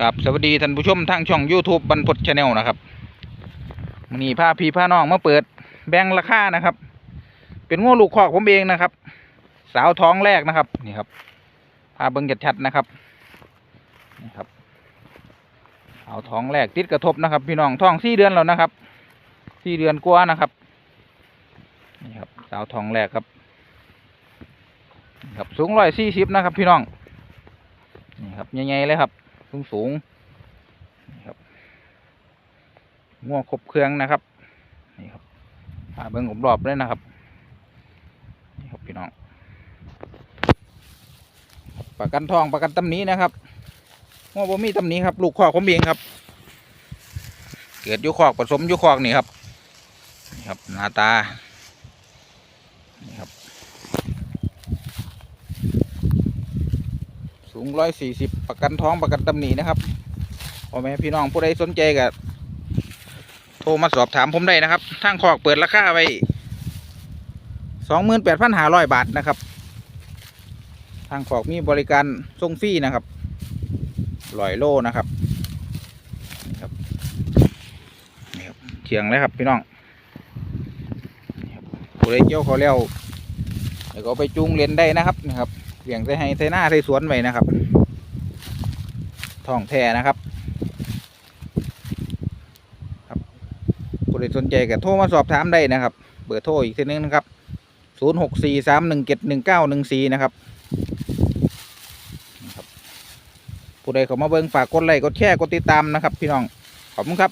ครับสวัสดีท่านผู้ชมทางช่อง YouTube บรรพตชาแนลนะครับวันนี้พาพี่พาน้องมาเปิดแบ่งราคานะครับ เป็นง้อลูกคอกผมเองนะครับ สาวท้องแรกนะครับนี่ครับพาเบิ้งชัดๆนะครับนี่ครับสาวท้องแรกติดกระทบนะครับ พี่น้องท้องสี่เดือนแล้วนะครับสี่เดือนกว่านะครับนี่ครับสาวท้องแรกครับครับสูงร้อยสี่สิบนะครับ พี่น้องนี่ครับใหญ่ๆเลยครับ สูงสูงครับง่วงครบเครื่องนะครับนี่ครับพาเบิ้งผมรอบเลยนะครับนี่ครับพี่น้องประกันทองประกันตำหนี้นะครับง่วงบ่มีตำหนี้ครับ ลูกคอกผมเองครับ เกิดยุคอกผสมยุคอกนี่ครับนี่ครับหน้าตานี่ครับ สูงร้อยสี่สิบประกันท้องประกันตำหนินะครับพ่อแม่พี่น้องผู้ใดสนใจก็โทรมาสอบถามผมได้นะครับทางคอกเปิดราคาไว้สองหมื่นแปดพันห้าร้อยบาทนะครับ ทางคอกมีบริการส่งฟรีนะครับลอยโลนะครับนี่ครับนี่ครับเชียงเลยครับพี่น้องผู้ใดเกี่ยวเขาแล้วเดี๋ยวก็ไปจูงเรียนได้นะครับนี่ครับ เลี้ยงใส่ให้ใส่หน้าใส่สวนไว้นะครับท้องแท้นะครับ ครับผู้ใดสนใจก็โทรมาสอบถามได้นะครับ เบอร์โทรอีกทีนึงนะครับศูนย์หกสี่สามหนึ่งเจ็ดหนึ่งเก้าหนึ่งสี่นะครับนะครับผู้ใดเขามาเบิ่งฝากกดไลค์กดแชร์กดติดตามนะครับ พี่น้องขอบคุณครับ